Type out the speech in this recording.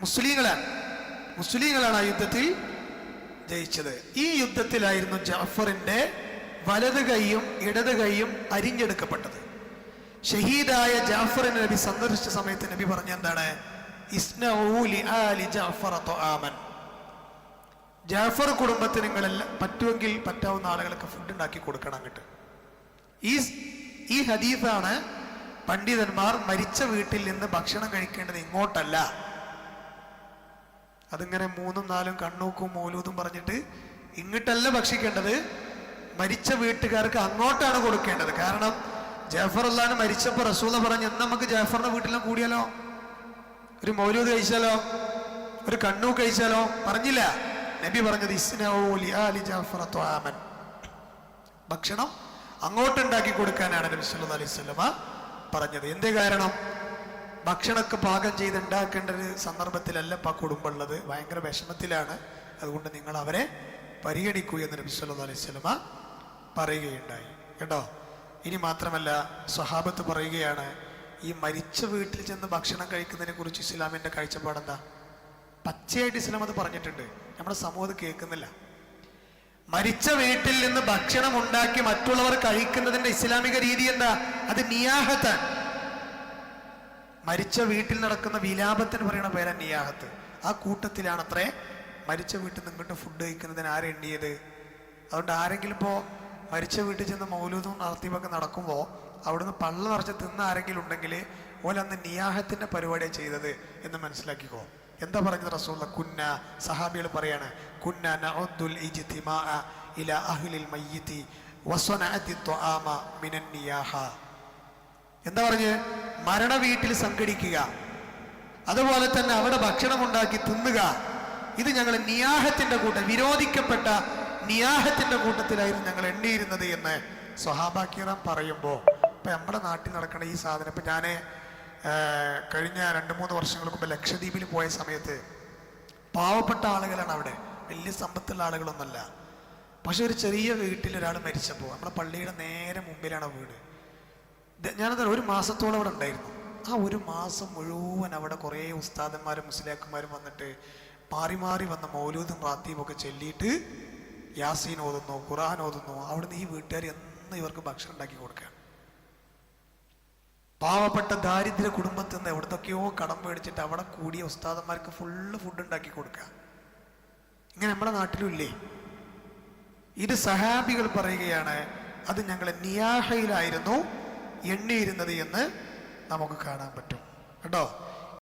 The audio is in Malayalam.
മുസ്ലിങ്ങളാണ്. മുസ്ലിങ്ങളാണ് ആ യുദ്ധത്തിൽ ജയിച്ചത്. ഈ യുദ്ധത്തിലായിരുന്നു ജാഫറിന്റെ വലത് കൈയും ഇടത് കൈയും അരിഞ്ഞെടുക്കപ്പെട്ടത്. ഷഹീദായ ജാഫറിനെ നബി സന്ദർശിച്ച സമയത്ത് നബി പറഞ്ഞ എന്താണ്. ജാഫർ കുടുംബത്തിന് നിങ്ങളെല്ലാം പറ്റുമെങ്കിൽ പറ്റാവുന്ന ആളുകൾക്ക് ഫുഡ് ഉണ്ടാക്കി കൊടുക്കണം അങ്ങോട്ട്. ഈ ഈ ഹദീഫാണ് പണ്ഡിതന്മാർ മരിച്ച വീട്ടിൽ നിന്ന് ഭക്ഷണം കഴിക്കേണ്ടത് ഇങ്ങോട്ടല്ല. അതിങ്ങനെ മൂന്നും നാലും കണ്ണൂക്കും മൂലൂതും പറഞ്ഞിട്ട് ഇങ്ങോട്ടല്ല ഭക്ഷിക്കേണ്ടത്. മരിച്ച വീട്ടുകാർക്ക് അങ്ങോട്ടാണ് കൊടുക്കേണ്ടത്. കാരണം ജാഫർ അല്ലാന്ന് മരിച്ചപ്പോൾ റസൂല പറഞ്ഞു എന്ന് നമുക്ക് ജാഫറിന്റെ വീട്ടിലും കൂടിയാലോ? ഒരു മൗലൂദ് കഴിച്ചാലോ? ഒരു കണ്ണൂ കഴിച്ചാലോ? പറഞ്ഞില്ല. നബി പറഞ്ഞത് ത്വആമൻ. ഭക്ഷണം അങ്ങോട്ടുണ്ടാക്കി കൊടുക്കാനാണ് നബി സല്ലു അലൈഹി സ്വലമ പറഞ്ഞത്. എന്തേ കാരണം? ഭക്ഷണമൊക്കെ പാകം ചെയ്ത് ഉണ്ടാക്കേണ്ട ഒരു സന്ദർഭത്തിലല്ല ഇപ്പം ആ കുടുംബമുള്ളത് ഭയങ്കര വിഷമത്തിലാണ്. അതുകൊണ്ട് നിങ്ങൾ അവരെ പരിഗണിക്കൂ എന്ന് നബി സല്ലല്ലാഹു അലൈഹി വസല്ലമ പറയുകയുണ്ടായി. കേട്ടോ? ഇനി മാത്രമല്ല സ്വഹാബത്ത് പറയുകയാണ് ഈ മരിച്ച വീട്ടിൽ ചെന്ന് ഭക്ഷണം കഴിക്കുന്നതിനെ കുറിച്ച് ഇസ്ലാമിന്റെ കാഴ്ചപ്പാടെന്താ? പച്ചയായിട്ട് ഇസ്ലാം അത് പറഞ്ഞിട്ടുണ്ട്. നമ്മുടെ സമൂഹം കേൾക്കുന്നില്ല. മരിച്ച വീട്ടിൽ നിന്ന് ഭക്ഷണം ഉണ്ടാക്കി മറ്റുള്ളവർ കഴിക്കുന്നതിന്റെ ഇസ്ലാമിക രീതി എന്താ? അത് നിയാഹത്താണ് മരിച്ച വീട്ടിൽ നടക്കുന്ന വിലാപത്തിന് പറയുന്ന പേരാ നിയാഹത്ത്. ആ കൂട്ടത്തിലാണ് അത്രേ മരിച്ച വീട്ടിൽ നിന്ന് ഇങ്ങോട്ട് ഫുഡ് കഴിക്കുന്നതിന് ആരെണ്ണിയത് അതുകൊണ്ട് ആരെങ്കിലും ഇപ്പോൾ മരിച്ച വീട്ടിൽ ചെന്ന് മൗലൂദും നടത്തിയൊക്കെ നടക്കുമ്പോൾ അവിടുന്ന് പള്ള നിറച്ച് തിന്ന ആരെങ്കിലും ഉണ്ടെങ്കിൽ ഓലെ അന്ന് നിയാഹത്തിന്റെ പരിപാടിയാണ് ചെയ്തത് എന്ന് മനസ്സിലാക്കിക്കോ. എന്താ പറഞ്ഞത് റസൂള്ള കുന്ന സഹാബികൾ പറയാണ് കുന്ന നഅദ്ദുൽ ഇജ്തിമാഅ ഇല അഹ്ലിൽ മയ്യിതി വസനഅതി ത്വആമ മിനൻ നിയാഹ. എന്താ പറഞ്ഞ്? മരണ വീട്ടിൽ സംഘടിക്കുക. അതുപോലെ തന്നെ അവിടെ ഭക്ഷണം ഉണ്ടാക്കി തിന്നുക. ഇത് ഞങ്ങൾ നിയാഹത്തിന്റെ കൂട്ടം വിരോധിക്കപ്പെട്ട നിയാഹത്തിന്റെ കൂട്ടത്തിലായിരുന്നു ഞങ്ങൾ എണ്ണിയിരുന്നത് എന്ന് സ്വഹാബാക്കിറാം പറയുമ്പോൾ ഇപ്പൊ നമ്മുടെ നാട്ടിൽ നടക്കുന്ന ഈ സാധനം ഇപ്പൊ ഞാൻ കഴിഞ്ഞ രണ്ട് മൂന്ന് വർഷങ്ങൾക്ക് മുമ്പ് ലക്ഷദ്വീപിൽ പോയ സമയത്ത് പാവപ്പെട്ട ആളുകളാണ് അവിടെ. വലിയ സമ്പത്തുള്ള ആളുകളൊന്നുമല്ല. പക്ഷെ ഒരു ചെറിയ വീട്ടിൽ ഒരാൾ മരിച്ചപ്പോൾ നമ്മുടെ പള്ളിയുടെ നേരെ മുമ്പിലാണ് വീട്. ഞാനത് ഒരു മാസത്തോളം അവിടെ ഉണ്ടായിരുന്നു. ആ ഒരു മാസം മുഴുവൻ അവിടെ കുറേ ഉസ്താദന്മാരും മുസ്ലിയാക്കന്മാരും വന്നിട്ട് മാറി മാറി വന്ന മൗലൂദും റാത്തിയും ഒക്കെ ചൊല്ലിയിട്ട് യാസീൻ ഓതുന്നു ഖുറാൻ ഓതുന്നു. അവിടുന്ന് ഈ വീട്ടുകാർ എന്ന് ഇവർക്ക് ഭക്ഷണം ഉണ്ടാക്കി കൊടുക്കുക പാവപ്പെട്ട ദാരിദ്ര്യ കുടുംബത്തിൽ നിന്ന് എവിടത്തൊക്കെയോ കടം മേടിച്ചിട്ട് അവിടെ കൂടിയ ഉസ്താദന്മാർക്ക് ഫുള്ള് ഫുഡ് ഉണ്ടാക്കി കൊടുക്കുക. ഇങ്ങനെ നമ്മുടെ നാട്ടിലും ഇല്ലേ ഇത് സഹാബികൾ പറയുകയാണ് അത് ഞങ്ങളെ നിയാഹയിലായിരുന്നു. എണ്ണിയിരുന്നത് എന്ന് നമുക്ക് കാണാൻ പറ്റും. കേട്ടോ?